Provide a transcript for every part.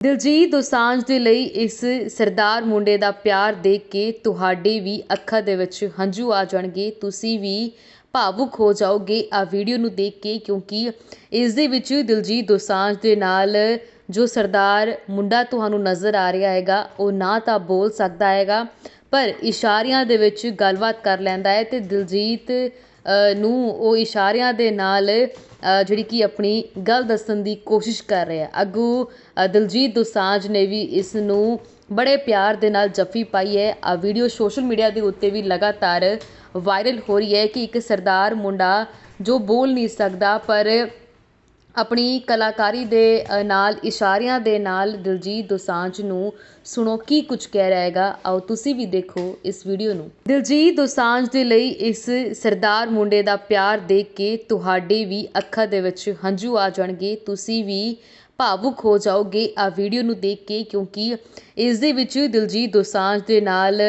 ਦਿਲਜੀਤ ਦੋਸਾਂਝ ਦੇ ਲਈ ਇਸ ਸਰਦਾਰ ਮੁੰਡੇ ਦਾ ਪਿਆਰ ਦੇਖ ਕੇ ਤੁਹਾਡੇ ਵੀ ਅੱਖਾਂ ਦੇ ਵਿੱਚ ਹੰਝੂ ਆ ਜਾਣਗੇ। ਤੁਸੀਂ ਵੀ ਭਾਵੁਕ ਹੋ ਜਾਓਗੇ ਆ ਵੀਡੀਓ ਨੂੰ ਦੇਖ ਕੇ, ਕਿਉਂਕਿ ਇਸ ਦੇ ਵਿੱਚ ਦਿਲਜੀਤ ਦੋਸਾਂਝ ਦੇ ਨਾਲ ਜੋ ਸਰਦਾਰ ਮੁੰਡਾ ਤੁਹਾਨੂੰ ਨਜ਼ਰ ਆ ਰਿਹਾ ਹੈਗਾ, ਉਹ ਨਾ ਤਾਂ ਬੋਲ ਸਕਦਾ ਹੈਗਾ, ਪਰ ਇਸ਼ਾਰਿਆਂ ਦੇ ਵਿੱਚ ਗੱਲਬਾਤ ਕਰ ਲੈਂਦਾ ਹੈ ਤੇ ਦਿਲਜੀਤ ਨੂੰ ਉਹ ਇਸ਼ਾਰਿਆਂ ਦੇ ਨਾਲ ਜਿਹੜੀ ਕਿ ਆਪਣੀ ਗੱਲ ਦੱਸਣ ਦੀ ਕੋਸ਼ਿਸ਼ ਕਰ ਰਿਹਾ। ਅੱਗੋਂ ਦਿਲਜੀਤ ਦੋਸਾਂਝ ਨੇ ਵੀ ਇਸ ਨੂੰ ਬੜੇ ਪਿਆਰ ਦੇ ਨਾਲ ਜੱਫੀ ਪਾਈ ਹੈ। ਆਹ ਵੀਡੀਓ ਸੋਸ਼ਲ ਮੀਡੀਆ ਦੇ ਉੱਤੇ ਵੀ ਲਗਾਤਾਰ ਵਾਇਰਲ ਹੋ ਰਹੀ ਹੈ ਕਿ ਇੱਕ ਸਰਦਾਰ ਮੁੰਡਾ ਜੋ ਬੋਲ ਨਹੀਂ ਸਕਦਾ, ਪਰ ਆਪਣੀ ਕਲਾਕਾਰੀ ਦੇ ਨਾਲ, ਇਸ਼ਾਰਿਆਂ ਦੇ ਨਾਲ ਦਿਲਜੀਤ ਦੋਸਾਂਝ ਨੂੰ ਸੁਣੋ ਕੀ ਕੁਝ ਕਹਿ ਰਿਹਾ ਹੈਗਾ। ਆਓ ਤੁਸੀਂ ਵੀ ਦੇਖੋ ਇਸ ਵੀਡੀਓ ਨੂੰ। ਦਿਲਜੀਤ ਦੋਸਾਂਝ ਦੇ ਲਈ ਇਸ ਸਰਦਾਰ ਮੁੰਡੇ ਦਾ ਪਿਆਰ ਦੇਖ ਕੇ ਤੁਹਾਡੇ ਵੀ ਅੱਖਾਂ ਦੇ ਵਿੱਚ ਹੰਝੂ ਆ ਜਾਣਗੇ। ਤੁਸੀਂ ਵੀ ਭਾਵੁਕ ਹੋ ਜਾਓਗੇ ਆ ਵੀਡੀਓ ਨੂੰ ਦੇਖ ਕੇ, ਕਿਉਂਕਿ ਇਸ ਦੇ ਵਿੱਚ ਦਿਲਜੀਤ ਦੋਸਾਂਝ ਦੇ ਨਾਲ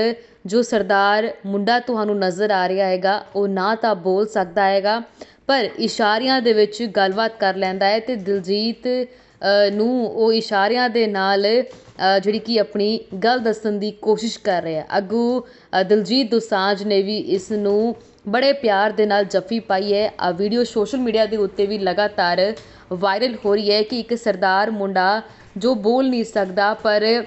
ਜੋ ਸਰਦਾਰ ਮੁੰਡਾ ਤੁਹਾਨੂੰ ਨਜ਼ਰ ਆ ਰਿਹਾ ਹੈਗਾ, ਉਹ ਨਾ ਤਾਂ ਬੋਲ ਸਕਦਾ ਹੈਗਾ ਪਰ ਇਸ਼ਾਰਿਆਂ ਦੇ ਵਿੱਚ ਗੱਲਬਾਤ ਕਰ ਲੈਂਦਾ ਹੈ ਅਤੇ ਦਿਲਜੀਤ ਨੂੰ ਉਹ ਇਸ਼ਾਰਿਆਂ ਦੇ ਨਾਲ ਜਿਹੜੀ ਕਿ ਆਪਣੀ ਗੱਲ ਦੱਸਣ ਦੀ ਕੋਸ਼ਿਸ਼ ਕਰ ਰਿਹਾ ਅੱਗੋਂ ਦਿਲਜੀਤ ਦੋਸਾਂਝ ਨੇ ਵੀ ਇਸ ਨੂੰ ਬੜੇ ਪਿਆਰ ਦੇ ਨਾਲ ਜੱਫੀ ਪਾਈ ਹੈ। ਆਹ ਵੀਡੀਓ ਸੋਸ਼ਲ ਮੀਡੀਆ ਦੇ ਉੱਤੇ ਵੀ ਲਗਾਤਾਰ ਵਾਇਰਲ ਹੋ ਰਹੀ ਹੈ ਕਿ ਇੱਕ ਸਰਦਾਰ ਮੁੰਡਾ ਜੋ ਬੋਲ ਨਹੀਂ ਸਕਦਾ, ਪਰ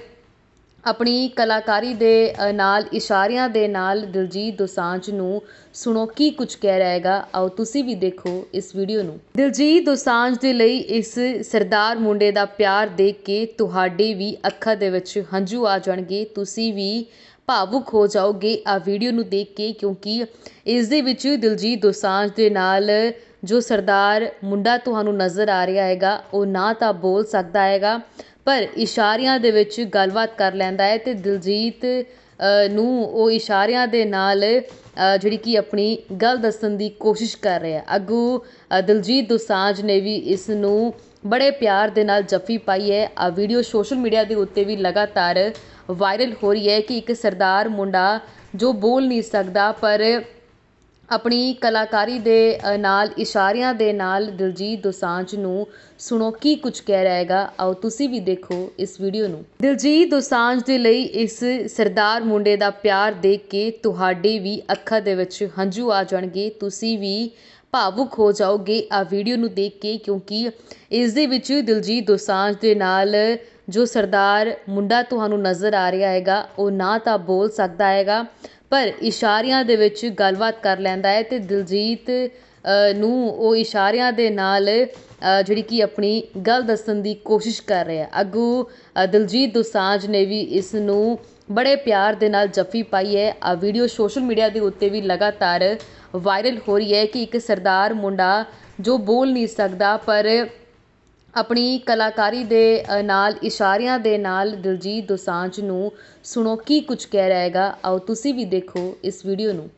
ਆਪਣੀ ਕਲਾਕਾਰੀ ਦੇ ਨਾਲ, ਇਸ਼ਾਰਿਆਂ ਦੇ ਨਾਲ ਦਿਲਜੀਤ ਦੋਸਾਂਝ ਨੂੰ ਸੁਣੋ ਕੀ ਕੁਝ ਕਹਿ ਰਿਹਾ ਹੈਗਾ। ਆਓ ਤੁਸੀਂ ਵੀ ਦੇਖੋ ਇਸ ਵੀਡੀਓ ਨੂੰ। ਦਿਲਜੀਤ ਦੋਸਾਂਝ ਦੇ ਲਈ ਇਸ ਸਰਦਾਰ ਮੁੰਡੇ ਦਾ ਪਿਆਰ ਦੇਖ ਕੇ ਤੁਹਾਡੇ ਵੀ ਅੱਖਾਂ ਦੇ ਵਿੱਚ ਹੰਝੂ ਆ ਜਾਣਗੇ। ਤੁਸੀਂ ਵੀ ਭਾਵੁਕ ਹੋ ਜਾਓਗੇ ਆ ਵੀਡੀਓ ਨੂੰ ਦੇਖ ਕੇ, ਕਿਉਂਕਿ ਇਸ ਦੇ ਵਿੱਚ ਦਿਲਜੀਤ ਦੋਸਾਂਝ ਦੇ ਨਾਲ ਜੋ ਸਰਦਾਰ ਮੁੰਡਾ ਤੁਹਾਨੂੰ ਨਜ਼ਰ ਆ ਰਿਹਾ ਹੈਗਾ, ਉਹ ਨਾ ਤਾਂ ਬੋਲ ਸਕਦਾ ਹੈਗਾ ਪਰ ਇਸ਼ਾਰਿਆਂ ਦੇ ਵਿੱਚ ਗੱਲਬਾਤ ਕਰ ਲੈਂਦਾ ਹੈ ਅਤੇ ਦਿਲਜੀਤ ਨੂੰ ਉਹ ਇਸ਼ਾਰਿਆਂ ਦੇ ਨਾਲ ਜਿਹੜੀ ਕਿ ਆਪਣੀ ਗੱਲ ਦੱਸਣ ਦੀ ਕੋਸ਼ਿਸ਼ ਕਰ ਰਿਹਾ ਅੱਗੋਂ ਦਿਲਜੀਤ ਦੋਸਾਂਝ ਨੇ ਵੀ ਇਸ ਨੂੰ ਬੜੇ ਪਿਆਰ ਦੇ ਨਾਲ ਜੱਫੀ ਪਾਈ ਹੈ। ਆਹ ਵੀਡੀਓ ਸੋਸ਼ਲ ਮੀਡੀਆ ਦੇ ਉੱਤੇ ਵੀ ਲਗਾਤਾਰ ਵਾਇਰਲ ਹੋ ਰਹੀ ਹੈ ਕਿ ਇੱਕ ਸਰਦਾਰ ਮੁੰਡਾ ਜੋ ਬੋਲ ਨਹੀਂ ਸਕਦਾ, ਪਰ ਆਪਣੀ ਕਲਾਕਾਰੀ ਦੇ ਨਾਲ, ਇਸ਼ਾਰਿਆਂ ਦੇ ਨਾਲ ਦਿਲਜੀਤ ਦੋਸਾਂਝ ਨੂੰ ਸੁਣੋ ਕੀ ਕੁਝ ਕਹਿ ਰਿਹਾ ਹੈਗਾ। ਆਓ ਤੁਸੀਂ ਵੀ ਦੇਖੋ ਇਸ ਵੀਡੀਓ ਨੂੰ। ਦਿਲਜੀਤ ਦੋਸਾਂਝ ਦੇ ਲਈ ਇਸ ਸਰਦਾਰ ਮੁੰਡੇ ਦਾ ਪਿਆਰ ਦੇਖ ਕੇ ਤੁਹਾਡੇ ਵੀ ਅੱਖਾਂ ਦੇ ਵਿੱਚ ਹੰਝੂ ਆ ਜਾਣਗੇ। ਤੁਸੀਂ ਵੀ ਭਾਵੁਕ ਹੋ ਜਾਓਗੇ ਆ ਵੀਡੀਓ ਨੂੰ ਦੇਖ ਕੇ, ਕਿਉਂਕਿ ਇਸ ਦੇ ਵਿੱਚ ਦਿਲਜੀਤ ਦੋਸਾਂਝ ਦੇ ਨਾਲ ਜੋ ਸਰਦਾਰ ਮੁੰਡਾ ਤੁਹਾਨੂੰ ਨਜ਼ਰ ਆ ਰਿਹਾ ਹੈਗਾ, ਉਹ ਨਾ ਤਾਂ ਬੋਲ ਸਕਦਾ ਹੈਗਾ ਪਰ ਇਸ਼ਾਰਿਆਂ ਦੇ ਵਿੱਚ ਗੱਲਬਾਤ ਕਰ ਲੈਂਦਾ ਹੈ ਅਤੇ ਦਿਲਜੀਤ ਨੂੰ ਉਹ ਇਸ਼ਾਰਿਆਂ ਦੇ ਨਾਲ ਜਿਹੜੀ ਕਿ ਆਪਣੀ ਗੱਲ ਦੱਸਣ ਦੀ ਕੋਸ਼ਿਸ਼ ਕਰ ਰਿਹਾ ਅੱਗੋਂ ਦਿਲਜੀਤ ਦੋਸਾਂਝ ਨੇ ਵੀ ਇਸ ਨੂੰ ਬੜੇ ਪਿਆਰ ਦੇ ਨਾਲ ਜੱਫੀ ਪਾਈ ਹੈ। ਆ ਵੀਡੀਓ ਸੋਸ਼ਲ ਮੀਡੀਆ ਦੇ ਉੱਤੇ ਵੀ ਲਗਾਤਾਰ ਵਾਇਰਲ ਹੋ ਰਹੀ ਹੈ ਕਿ ਇੱਕ ਸਰਦਾਰ ਮੁੰਡਾ ਜੋ ਬੋਲ ਨਹੀਂ ਸਕਦਾ, ਪਰ ਆਪਣੀ ਕਲਾਕਾਰੀ ਦੇ ਨਾਲ, ਇਸ਼ਾਰਿਆਂ ਦੇ ਨਾਲ ਦਿਲਜੀਤ ਦੋਸਾਂਝ ਨੂੰ ਸੁਣੋ ਕੀ ਕੁਝ ਕਹਿ ਰਿਹਾ ਹੈਗਾ। ਆਓ ਤੁਸੀਂ ਵੀ ਦੇਖੋ ਇਸ ਵੀਡੀਓ ਨੂੰ।